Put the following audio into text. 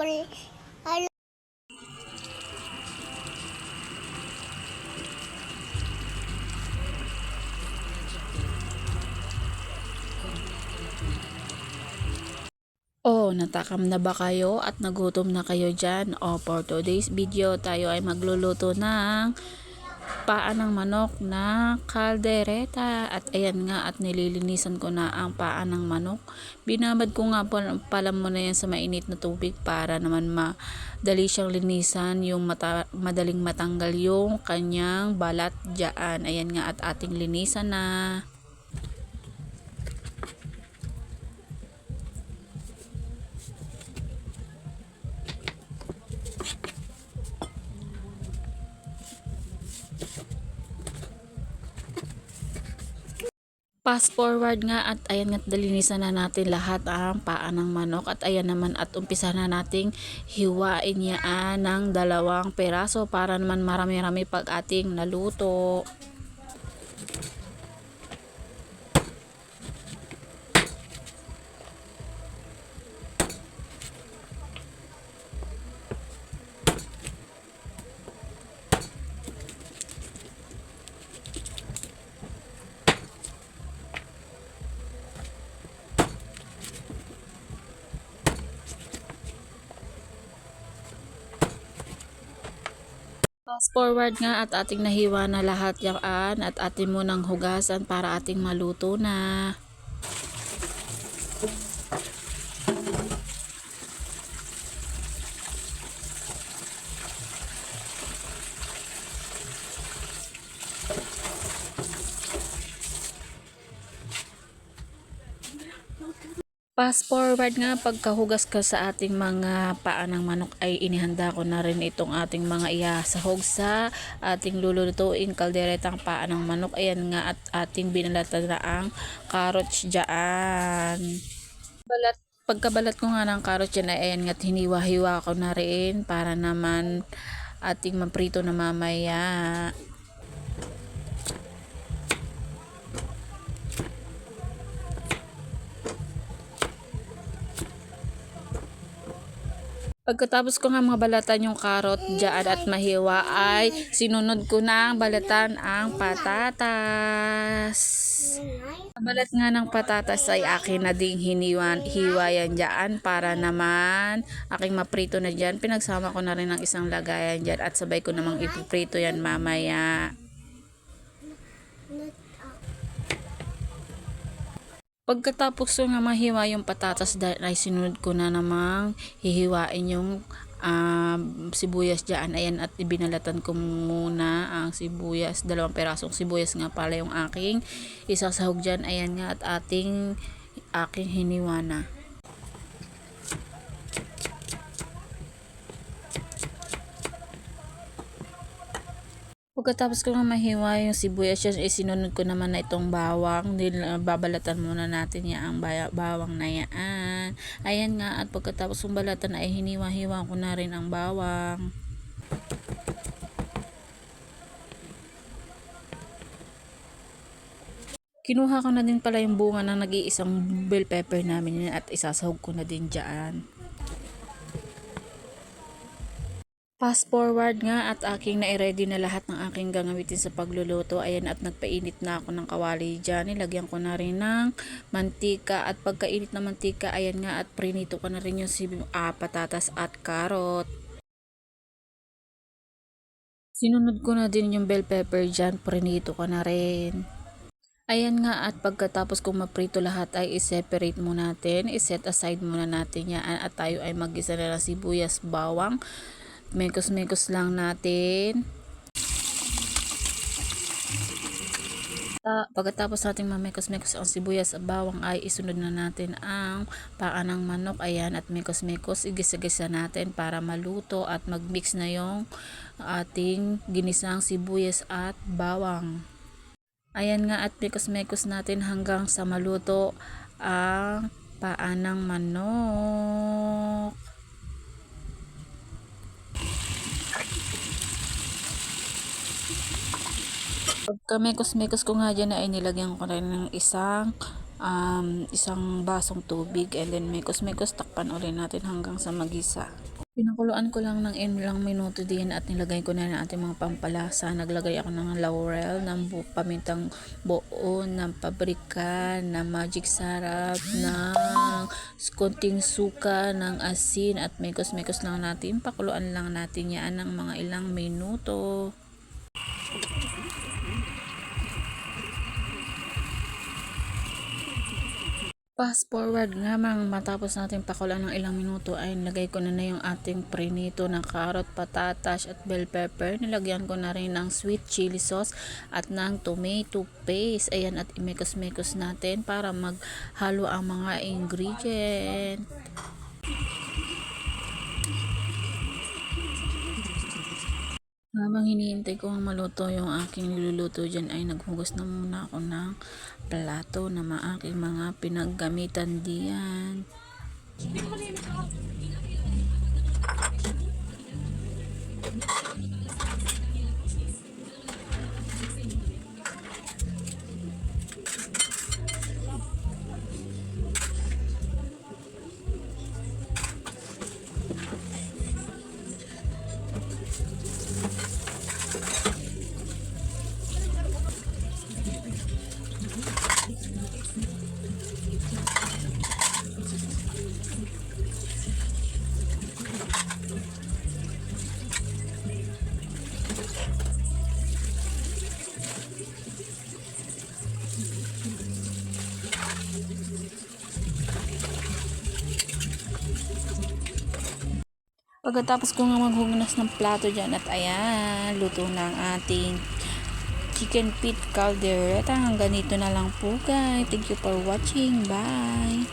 wal, ala, Oh, natakam na ba kayo at nagutom na kayo dyan? Oh, for today's video, tayo ay magluluto ng paa ng manok na kaldereta. At ayan nga, at nililinisan ko na ang paa ng manok. Binabad ko nga pala, pala muna yan sa mainit na tubig para naman madali siyang linisan, yung mata, madaling matanggal yung kanyang balat dyan. Ayan nga, at ating linisan na. Fast forward nga at ayan nga dalinisan na natin lahat ang paa ng manok at ayan naman at umpisa na nating hiwain yan ng dalawang peraso para naman marami-rami pag ating naluto. Fast forward nga at ating nahiwa na lahat yan at ating munang hugasan para ating maluto na. Fast forward nga pagkahugas ka sa ating mga paa ng manok ay inihanda ko na rin itong ating mga ihasahog sa ating lulutuin kalderetang paa ng manok. Ayan nga at ating binalatan na ang carrots dyan. Balat, pagkabalat ko nga ng carrots dyan ay ayan nga at hiniwa-hiwa ko na rin para naman ating maprito na mamaya. Pagkatapos ko nga mga balatan yung karot dyan at mahiwa ay sinunod ko na balatan ang patatas. Balat nga ng patatas ay akin na ding hiniwan, hiwayan dyan para naman aking maprito na dyan. Pinagsama ko na rin ng isang lagayan dyan at sabay ko namang ipiprito yan mamaya. Pagkatapos ko nga mahiwa yung patatas dahil ay sinunod ko na namang hihiwain yung um, sibuyas dyan. Ayan at ibinalatan ko muna ang sibuyas. Dalawang perasong sibuyas nga pala yung aking isasahog dyan. Ayan nga at ating aking hiniwa na. Pagkatapos ko nga mahiwa yung sibuyas yun, isinunod ko naman na itong bawang. Nil, babalatan muna natin yan ang bawang na yan. Ayan nga, at pagkatapos kong balatan ay hiniwa-hiwa ko na rin ang bawang. Kinuha ko na din pala yung bunga ng nag-iisang bell pepper namin yan at isasahog ko na din dyan. Fast forward nga at aking na-ready na lahat ng aking gagamitin sa pagluluto. Ayan at nagpainit na ako ng kawali dyan. Nilagyan ko na rin ng mantika at pagkainit ng mantika, ayan nga at prinito ko na rin yung sib- ah, patatas at karot. Sinunod ko na din yung bell pepper dyan, prinito ko na rin. Ayan nga at pagkatapos kong maprito lahat ay i-separate muna natin, i-set aside muna natin yan at tayo ay mag-isa na ng sibuyas, bawang, mekos-mekos lang natin. Ta- pagkatapos nating mamekos-mekos ang sibuyas at bawang ay isunod na natin ang paa ng manok. Ayan at mekos-mekos igisa-gisa natin para maluto at mag-mix na yung ating ginisang sibuyas at bawang. Ayan nga at mekos-mekos natin hanggang sa maluto ang paa ng manok. Pagka mekos-mekos ko nga dyan ay nilagyan ko rin ng isang um, isang basong tubig and then mekos-mekos takpan ulit natin hanggang sa magisa. Pinakuluan ko lang ng ilang minuto din at nilagay ko na ng ating mga pampalasa. Naglagay ako ng laurel, ng bu- pamintang buo, ng pabrika, ng magic sarap, ng konting suka, ng asin at mekos-mekos lang natin. Pakuluan lang natin yan ng mga ilang minuto. Fast forward nga mang matapos natin pakulan ng ilang minuto ay nilagay ko na na yung ating prinito na carrot, patatas at bell pepper. Nilagyan ko na rin ng sweet chili sauce at ng tomato paste. Ayan at imekos-mekos natin para maghalo ang mga ingredient. Habang hinihintay ko ang maluto yung aking niluluto dyan ay naghugas na muna ako ng plato na maaking mga pinaggamitan diyan. Pagkatapos ko nga maghugas ng plato dyan at ayan, luto na ang ating chicken pit caldereta. Hanggang dito na lang po guys. Thank you for watching. Bye!